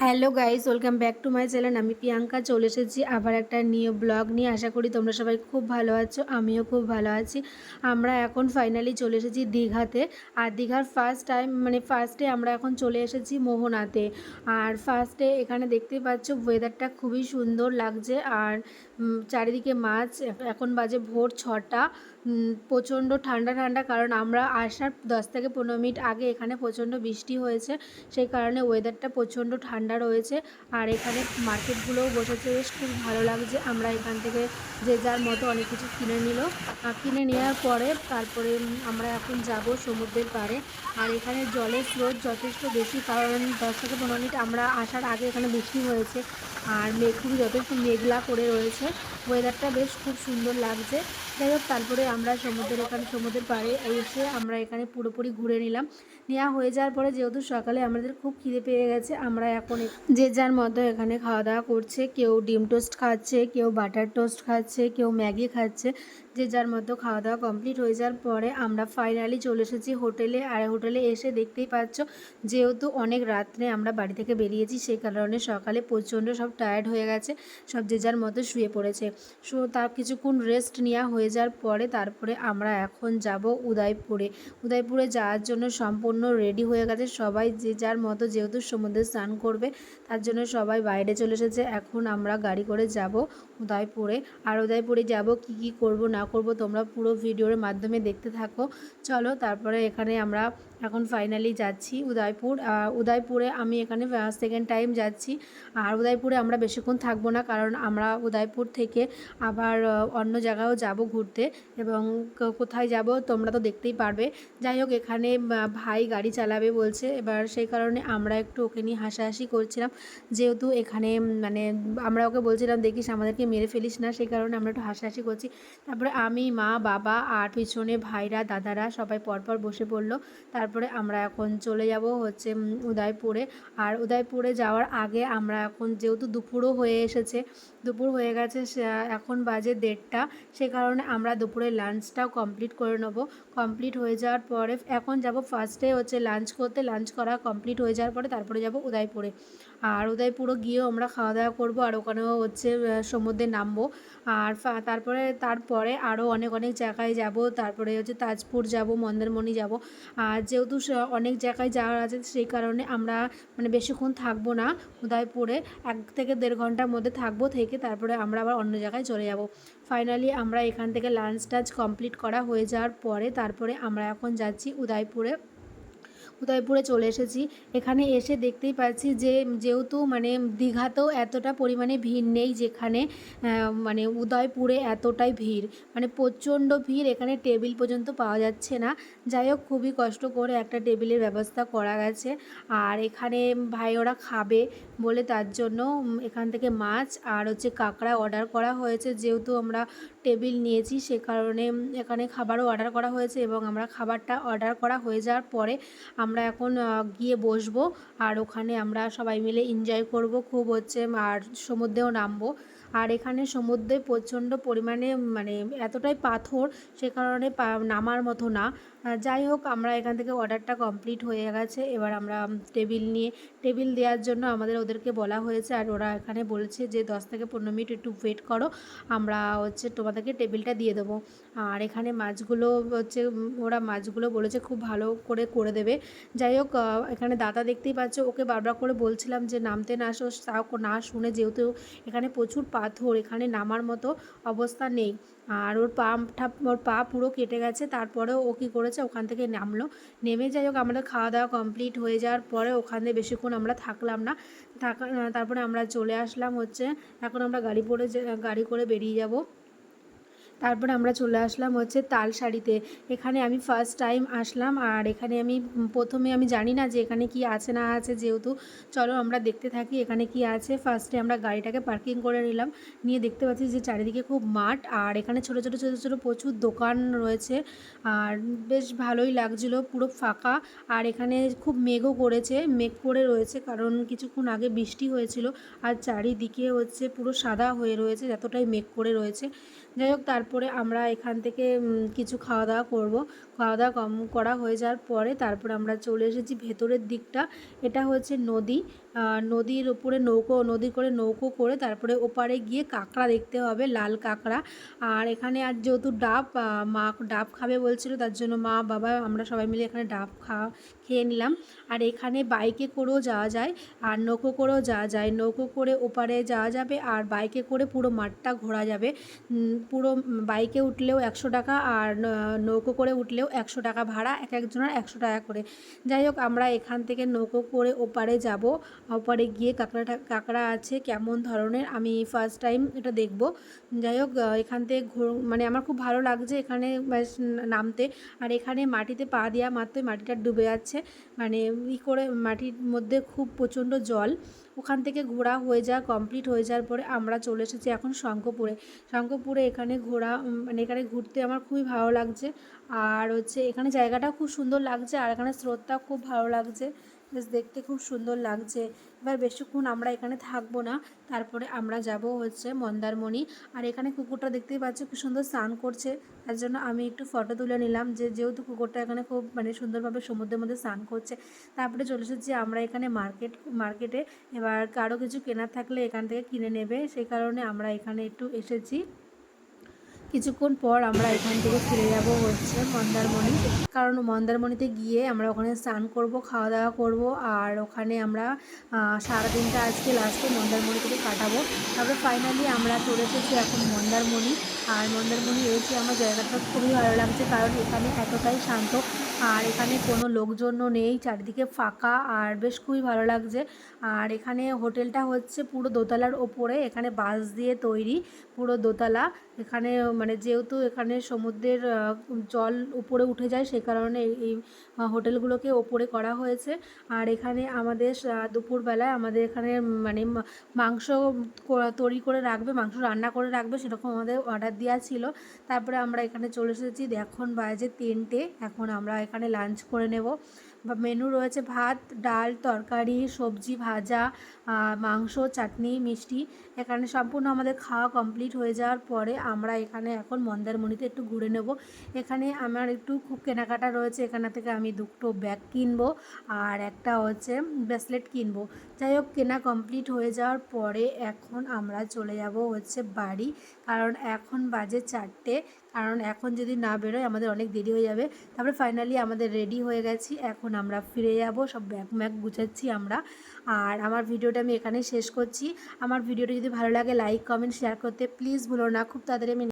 Hello guys, welcome back to my channel. আমি প্রিয়াঙ্কা, চলে এসেছি আবার একটা নিউ ব্লগ নিয়ে। আশা করি তোমরা সবাই খুব ভালো আছো, আমিও খুব ভালো আছি। আমরা এখন ফাইনালি চলে এসেছি দীঘাতে। আর দীঘার ফার্স্ট টাইম মানে ফার্স্টে আমরা এখন চলে এসেছি মোহনাতে। আর ফার্স্টে এখানে দেখতেই পাচ্ছ ওয়েদারটা খুবই সুন্দর লাগছে। আর চারিদিকে মাছ, এখন বাজে ভোর ছটা। প্রচণ্ড ঠান্ডা ঠান্ডা। কারণ আমরা আসার দশ থেকে পনেরো মিনিট আগে এখানে প্রচণ্ড বৃষ্টি হয়েছে। সেই কারণে ওয়েদারটা প্রচণ্ড ঠান্ডা রয়েছে। আর এখানে মার্কেটগুলোও বসেছে। বেশ খুব ভালো লাগছে। আমরা এখান থেকে যে যার মতো অনেক কিছু কিনে নিল। কিনে নেওয়ার পরে তারপরে আমরা এখন যাব সমুদ্রের পাড়ে। আর এখানে জলের স্রোত যথেষ্ট বেশি। কারণ দশ থেকে পনেরো মিনিট আমরা আসার আগে এখানে বৃষ্টি হয়েছে। আর মেঘ খুবই যথেষ্ট মেঘলা করে রয়েছে। ওয়েদারটা বেশ খুব সুন্দর লাগছে। যাই হোক তারপরে আমরা সমুদ্রের এখানে সমুদ্রের পাড়ে এসে আমরা এখানে পুরোপুরি ঘুরে নিলাম। নেওয়া হয়ে যাওয়ার পরে যেহেতু সকালে আমাদের খুব খিদে পেয়ে গেছে, আমরা এখন যে যার মতো এখানে খাওয়া দাওয়া করছে, কেউ ডিম টোস্ট খাচ্ছে, কেউ বাটার টোস্ট খাচ্ছে, কেউ ম্যাগি খাচ্ছে, যে যার মতো খাওয়া দাওয়া কমপ্লিট হয়ে যাওয়ার পরে আমরা ফাইনালি চলে এসেছি হোটেলে। আর হোটেলে এসে দেখতেই পাচ্ছ, যেহেতু অনেক রাত্রে আমরা বাড়ি থেকে বেরিয়েছি সেই কারণে সকালে প্রচণ্ড সব টায়ার্ড হয়ে গেছে, সব যে যার মতো শুয়ে পড়েছে। সো তার কিছুক্ষণ রেস্ট নেওয়া হয়ে যাওয়ার পরে তারপরে আমরা এখন যাব উদয়পুরে। উদয়পুরে যাওয়ার জন্য সম্পূর্ণ রেডি হয়ে গেছে। সবাই যে যার মতো যেহেতু সমুদ্রে স্নান করবে, তার জন্য সবাই বাইরে চলে এসেছে। এখন আমরা গাড়ি করে যাব উদয়পুরে আর উদয়পুরে যাব কি কি করব, না করব, তোমরা পুরো ভিডিওর মাধ্যমে দেখতে থাকো। চলো, তারপরে এখানে আমরা এখন ফাইনালি যাচ্ছি উদয়পুর। উদয়পুরে আমি এখানে সেকেন্ড টাইম যাচ্ছি। আর উদয়পুরে আমরা বেশিক্ষণ থাকব না, কারণ আমরা উদয়পুর থেকে আবার অন্য জায়গায়ও যাব ঘুরতে। এবং কোথায় যাব তোমরা তো দেখতেই পারবে। যাই হোক, এখানে ভাই গাড়ি চালাবে বলছে। এবার সেই কারণে আমরা একটু ওকে নিয়ে হাসাহাসি করছিলাম। যেহেতু এখানে মানে আমরা ওকে বলছিলাম, দেখিস আমাদেরকে মেরে ফেলিস না সেই কারণে আমরা একটু হাসাহাসি করছি। তারপরে আমি, মা, বাবা, আর পিছনে ভাইরা, দাদারা সবাই পরপর বসে পড়ল। তারপরে আমরা এখন চলে যাব হচ্ছে উদয়পুরে। আর উদয়পুরে যাওয়ার আগে আমরা এখন যেহেতু দুপুরও হয়ে এসেছে, দুপুর হয়ে গেছে এখন বাজে দেড়টা। সে কারণে আমরা দুপুরে লাঞ্চটাও কমপ্লিট করে নেব। কমপ্লিট হয়ে যাওয়ার পরে এখন যাব ফার্স্টে হচ্ছে লাঞ্চ করতে। লাঞ্চ করা কমপ্লিট হয়ে যাওয়ার পরে তারপরে যাব উদয়পুরে। আর উদয়পুরও গিয়েও আমরা খাওয়া দাওয়া করব আর ওখানেও হচ্ছে সমুদ্রে নামবো। আর তারপরে তারপরে আরও অনেক অনেক জায়গায় যাব। তারপরে হচ্ছে তাজপুর যাব, মন্দারমণি যাব। আর যেহেতু অনেক জায়গায় যাওয়ার আছে সেই কারণে আমরা মানে বেশিক্ষণ থাকব না উদয়পুরে। এক থেকে দেড় ঘণ্টার মধ্যে থাকব থেকে তারপরে আমরা আবার অন্য জায়গায় চলে যাব। ফাইনালি আমরা এখান থেকে লাঞ্চ টাঞ্চ কমপ্লিট করা হয়ে যাওয়ার পরে তারপরে আমরা এখন যাচ্ছি উদয়পুরে। উদয়পুরে চলে এসেছি। এখানে এসে দেখতেই পাচ্ছি যে যেহেতু মানে দীঘাতেও এতটা পরিমাণে ভিড় নেই যেখানে মানে উদয়পুরে এতটাই ভিড়। মানে প্রচণ্ড ভিড় এখানে টেবিল পর্যন্ত পাওয়া যাচ্ছে না। যাই হোক, খুবই কষ্ট করে একটা টেবিলের ব্যবস্থা করা গেছে। আর এখানে ভাই ওরা খাবে বলে তার জন্য এখান থেকে মাছ আর হচ্ছে কাঁকড়া অর্ডার করা হয়েছে। যেহেতু আমরা টেবিল নিয়েছি, সে কারণে এখানে খাবারও অর্ডার করা হয়েছে এবং আমরা খাবারটা অর্ডার করা হয়ে যাওয়ার পরে আমরা এখন গিয়ে বসবো আর ওখানে আমরা সবাই মিলে এনজয় করব। খুব হচ্ছে, আর সমুদ্রেও নামবো। আর এখানে সমুদ্রে প্রচণ্ড পরিমাণে মানে এতটাই পাথর সে কারণে নামার মতো না। যাই হোক, আমরা এখান থেকে অর্ডারটা কমপ্লিট হয়ে গেছে। এবার আমরা টেবিল নিয়ে টেবিল দেওয়ার জন্য আমাদের ওদেরকে বলা হয়েছে আর ওরা এখানে বলছে যে, দশ থেকে পনেরো মিনিট একটু ওয়েট করো। আমরা হচ্ছে তোমাদেরকে টেবিলটা দিয়ে দেবো। আর এখানে মাছগুলো হচ্ছে, ওরা মাছগুলো বলেছে খুব ভালো করে করে দেবে। যাই হোক এখানে দাদা দেখতেই পাচ্ছ, ওকে বারবার করে বলছিলাম যে, নামতে না আসো না শুনে যেহেতু এখানে প্রচুর পাথর, এখানে নামার মতো অবস্থা নেই। আর ওর পা ঠাপ ওর পা পুরো কেটে গেছে। তারপরেও ও কী করেছে? ওখান থেকে নামলো। নেমে যাই হোক, আমাদের খাওয়া দাওয়া কমপ্লিট হয়ে যাওয়ার পরে ওখানে বেশিক্ষণ আমরা থাকলাম না। থাকা, তারপরে আমরা চলে আসলাম হচ্ছে, এখন আমরা গাড়ি পরে গাড়ি করে বেরিয়ে যাব। তারপরে আমরা চলে আসলাম হচ্ছে তাল শাড়িতে। এখানে আমি ফার্স্ট টাইম আসলাম আর এখানে আমি প্রথমে আমি জানি না যে এখানে কি আছে না আছে, যেহেতু চলো আমরা দেখতে থাকি এখানে কি আছে। ফার্স্টে আমরা গাড়িটাকে পার্কিং করে নিলাম। নিয়ে দেখতে পাচ্ছি যে চারিদিকে খুব মাঠ আর এখানে ছোটো ছোটো ছোটো ছোটো প্রচুর দোকান রয়েছে আর বেশ ভালোই লাগছিল, পুরো ফাঁকা আর এখানে খুব মেঘও করেছে, মেঘ করে রয়েছে কারণ কিছুক্ষণ আগে বৃষ্টি হয়েছিল আর চারিদিকে হচ্ছে পুরো সাদা হয়ে রয়েছে যতটাই মেঘ করে রয়েছে। যাই হোক তারপরে আমরা এখান থেকে কিছু খাওয়া দাওয়া করব। খাওয়া দাওয়া কম করা হয়ে যাওয়ার পরে তারপরে আমরা চলে এসেছি ভেতরের দিকটা। এটা হচ্ছে নদী। নদীর উপরে নৌকো নদী করে নৌকো করে তারপরে ওপারে গিয়ে কাঁকড়া দেখতে হবে, লাল কাঁকড়া। আর এখানে আর যেহেতু ডাব মা ডাব খাবে বলছিল, তার জন্য মা, বাবা, আমরা সবাই মিলে এখানে ডাব খাওয়া খেয়ে নিলাম। আর এখানে বাইকে করেও যাওয়া যায়, আর নৌকো করেও যাওয়া যায়। নৌকো করে ওপারে যাওয়া যাবে, আর বাইকে করে পুরো মাঠটা ঘোরা যাবে। পুরো বাইকে উঠলেও একশো টাকা, আর নৌকো করে উঠলেও একশো টাকা ভাড়া, এক একজনের একশো টাকা করে। যাই হোক, আমরা এখান থেকে নৌকো করে ওপারে যাব। ওপারে গিয়ে কাঁকড়াটা কাঁকড়া আছে, কেমন ধরনের আমি ফার্স্ট টাইম এটা দেখব। যাই হোক এখান থেকে মানে আমার খুব ভালো লাগছে এখানে নামতে। আর এখানে মাটিতে পা দেওয়া মাত্রই মাটিটা ডুবে যাচ্ছে। মানে ই করে মাটির মধ্যে খুব প্রচণ্ড জল। ওখান থেকে ঘোরা হয়ে যাওয়া কমপ্লিট হয়ে যাওয়ার পরে আমরা চলে এসেছি এখন শঙ্কপুরে শঙ্কপুরে এখানে ঘোরা মানে এখানে ঘুরতে আমার খুবই ভালো লাগছে। আর হচ্ছে এখানে জায়গাটাও খুব সুন্দর লাগছে, আর এখানে স্রোতটাও খুব ভালো লাগছে। বেশ দেখতে খুব সুন্দর লাগছে। এবার বেশিক্ষণ আমরা এখানে থাকব না, তারপরে আমরা যাব হচ্ছে মন্দারমণি। আর এখানে কুকুরটা দেখতেই পাচ্ছ খুব সুন্দর স্নান করছে, তার জন্য আমি একটু ফটো তুলে নিলাম যে যেহেতু কুকুরটা এখানে খুব মানে সুন্দরভাবে সমুদ্রের মধ্যে স্নান করছে, তারপরে চলে এসেছি আমরা এখানে মার্কেট মার্কেটে এবার কারও কিছু কেনার থাকলে এখান থেকে কিনে নেবে, সেই কারণে আমরা এখানে একটু এসেছি। কিছুক্ষণ পর আমরা এখান থেকে ফিরে যাব হচ্ছে মন্দারমণি। কারণ মন্দারমণিতে গিয়ে আমরা ওখানে স্নান করব খাওয়া দাওয়া করব, আর ওখানে আমরা সারাদিনটা আজকে লাস্টে মন্দারমণি থেকে কাটাবো। তারপরে ফাইনালি আমরা চলে এসেছি এখন মন্দারমণি। আর মন্দারমণি এসে আমার জায়গাটা খুবই ভালো লাগছে কারণ এখানে এতটাই শান্ত। আর এখানে কোনো লোকজনও নেই, চারিদিকে ফাঁকা, আর বেশ খুবই ভালো লাগছে। আর এখানে হোটেলটা হচ্ছে পুরো দোতলার ওপরে, এখানে বাঁশ দিয়ে তৈরি পুরো দোতলা। এখানে মানে যেহেতু এখানে সমুদ্রের জল উপরে উঠে যায় সেই কারণে এই- হোটেলগুলোকে ওপরে করা হয়েছে। আর এখানে আমাদের দুপুরবেলায় আমাদের এখানে মানে মাংস তৈরি করে রাখবে, মাংস রান্না করে রাখবে, সেরকম আমাদের অর্ডার দেওয়া ছিল। তারপরে আমরা এখানে চলে এসেছি, এখন বাজে তিনটে, এখন আমরা এখানে লাঞ্চ করে নেব। মেনু রয়েছে ভাত, ডাল, তরকারি, সবজি, ভাজা মাংস, চাটনি, মিষ্টি। এখানে সম্পূর্ণ আমাদের খাওয়া কমপ্লিট হয়ে যাওয়ার পরে আমরা এখানে এখন মন্দারমণিতে একটু ঘুরে নেব। এখানে আমার একটু খুব কেনাকাটা রয়েছে। এখানে থেকে আমি দুটো ব্যাগ কিনবো আর একটা হচ্ছে ব্রেসলেট কিনবো। যাই হোক, কেনা কমপ্লিট হয়ে যাওয়ার পরে এখন আমরা চলে যাব হচ্ছে বাড়ি। কারণ এখন বাজে চারটে। কারণ এখন যদি না বেরোয় আমাদের অনেক দেরি হয়ে যাবে। তারপরে ফাইনালি আমাদের রেডি হয়ে গেছি। এখন আমরা ফিরে যাব, সব ব্যাগ ম্যাগ গুছাচ্ছি আমরা। আর আমার ভিডিওটা আমি এখানে শেষ করছি। আমার ভিডিওটা যদি ভালো লাগে লাইক কমেন্ট শেয়ার করতে প্লিজ ভুলো না। খুব তাড়াতাড়ি আমি